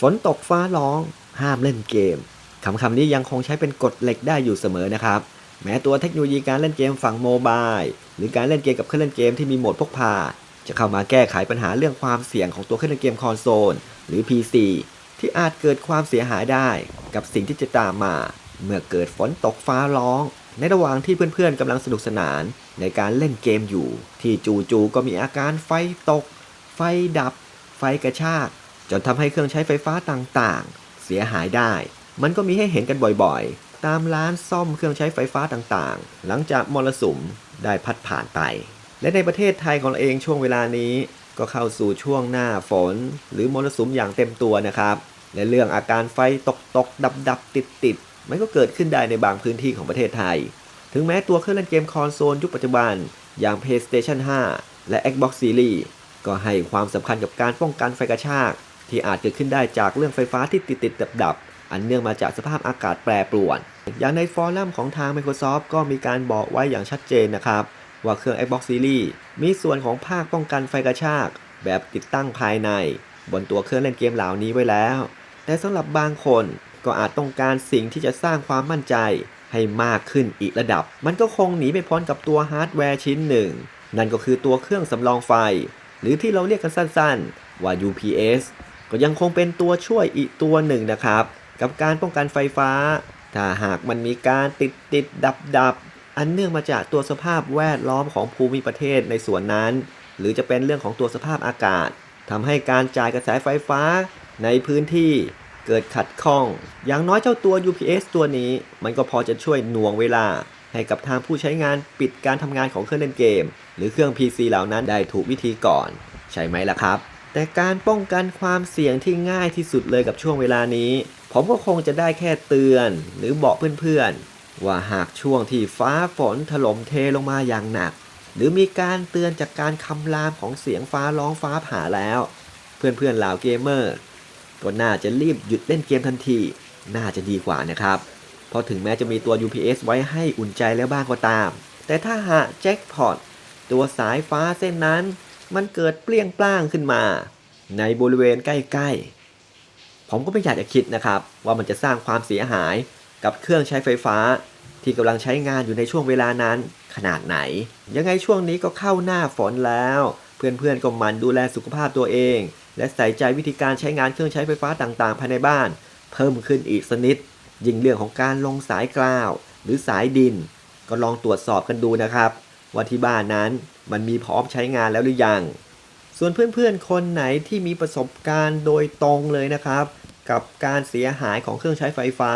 ฝนตกฟ้าร้อง ห้ามเล่นเกมคำคำนี้ยังคงใช้เป็นกฎเหล็กได้อยู่เสมอนะครับ แม้ตัวเทคโนโลยีการเล่นเกมฝั่งโมบายหรือการเล่นเกมกับเครื่องเล่นเกมที่มีโหมดพกพา จะเข้ามาแก้ไขปัญหาเรื่องความเสี่ยงของตัวเครื่องเล่นเกมคอนโซล หรือ PC ที่อาจเกิดความเสียหายได้ กับสิ่งที่จะตามมา เมื่อเกิดฝนตกฟ้าร้อง ในระหว่างที่เพื่อนๆกำลังสนุกสนาน ในการเล่นเกมอยู่ ที่จู่ๆก็มีอาการไฟตก ไฟดับ ไฟกระชาก จนทำให้เครื่องใช้ไฟฟ้าต่างๆ เสียหายได้ มันก็มีให้เห็นกันบ่อยๆ ตามร้านซ่อมเครื่องใช้ไฟฟ้าต่างๆ หลังจากมรสุมได้พัดผ่านไป และในประเทศไทยของเราเองช่วงเวลานี้ก็เข้าสู่ช่วงหน้าฝน หรือมรสุมอย่างเต็มตัวนะครับ และเรื่องอาการไฟตกตกดับดับติดติดมันก็เกิดขึ้นได้ในบางพื้นที่ของประเทศไทย ถึงแม้ตัวเครื่องเล่นเกมคอนโซลยุคปัจจุบัน อย่าง PlayStation 5 และ Xbox Series ก็ให้ความสำคัญกับการป้องกันไฟกระชาก ที่อาจเกิดขึ้นได้จากเรื่องไฟฟ้าที่ติดติดดับดับอันเนื่องมาจากสภาพอากาศแปรปรวน อย่างในฟอรัมของทาง Microsoft ก็มีการบอกไว้อย่างชัดเจนนะครับ ว่าเครื่อง Xbox Series มีส่วนของภาคป้องกันไฟกระชาก แบบติดตั้งภายใน บนตัวเครื่องเล่นเกมเหล่านี้ไว้แล้ว แต่สำหรับบางคนก็อาจต้องการสิ่งที่จะสร้างความมั่นใจ ให้มากขึ้นอีกระดับ มันก็คงหนีไม่พ้นกับตัวฮาร์ดแวร์ชิ้นหนึ่ง นั่นก็คือตัวเครื่องสำรองไฟ หรือที่เราเรียกกันสั้นๆ ว่า UPS ก็ยังคงเป็นตัวช่วยอีกตัวหนึ่งนะครับ กับการป้องกันไฟฟ้า ถ้าหากมันมีการติดติดดับดับอันเนื่องมาจากตัวสภาพแวดล้อมของภูมิประเทศในส่วนนั้น หรือจะเป็นเรื่องของตัวสภาพอากาศทำให้การจ่ายกระแสไฟฟ้าในพื้นที่เกิดขัดข้อง อย่างน้อยเจ้าตัว UPS ตัวนี้ มันก็พอจะช่วยหน่วงเวลา ให้กับทางผู้ใช้งานปิดการทำงานของเครื่องเล่นเกม หรือเครื่อง PC เหล่านั้นได้ถูกวิธีก่อน ใช่ไหมล่ะครับ แต่การป้องกันความเสี่ยงที่ง่ายที่สุดเลยกับช่วงเวลานี้ ผมก็คงจะได้แค่เตือน หรือบอกเพื่อนๆ ว่าหากช่วงที่ฟ้าฝนถล่มเทลงมาอย่างหนัก หรือมีการเตือนจากการคำรามของเสียงฟ้าร้องฟ้าผ่าแล้ว เพื่อนๆเหล่าเกมเมอร์ก็น่าจะรีบหยุดเล่นเกมทันที น่าจะดีกว่านะครับ เพราะถึงแม้จะมีตัว UPS ไว้ให้อุ่นใจแล้วบ้างก็ตาม แต่ถ้าหากแจ็คพอตตัวสายฟ้าเส้นนั้น มันเกิดเปลี่ยงปล้างขึ้นมา ในบริเวณใกล้ๆ ผมก็ไม่อยากจะคิดนะครับ ว่ามันจะสร้างความเสียหายกับเครื่องใช้ไฟฟ้า ที่กำลังใช้งานอยู่ในช่วงเวลานั้นขนาดไหน ยังไงช่วงนี้ก็เข้าหน้าฝนแล้ว เพื่อนๆก็มันดูแลสุขภาพตัวเอง และใส่ใจวิธีการใช้งานเครื่องใช้ไฟฟ้าต่างๆ ภายในบ้าน เพิ่มขึ้นอีกสนิด ยิ่งเรื่องของการลงสายกล้าว หรือสายดิน ก็ลองตรวจสอบกันดูนะครับ ว่าที่บ้านนั้นมันมีพร้อมใช้งานแล้วหรือยัง ส่วนเพื่อนๆ คนไหนที่มีประสบการณ์โดยตรงเลยนะครับ กับการเสียหายของเครื่องใช้ไฟฟ้า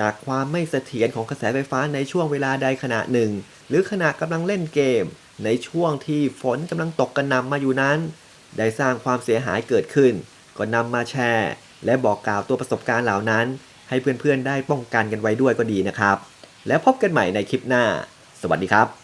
จากความไม่เสถียรของกระแสไฟฟ้าในช่วงเวลาใดขณะหนึ่ง หรือขณะกำลังเล่นเกม ในช่วงที่ฝนกำลังตกกระหนำมาอยู่นั้น ได้สร้างความเสียหายเกิดขึ้น ก็นำมาแชร์ และบอกกล่าวตัวประสบการณ์เหล่านั้น ให้เพื่อนๆได้ป้องกันกันไว้ด้วยก็ดีนะครับ แล้วพบกันใหม่ในคลิปหน้า สวัสดีครับ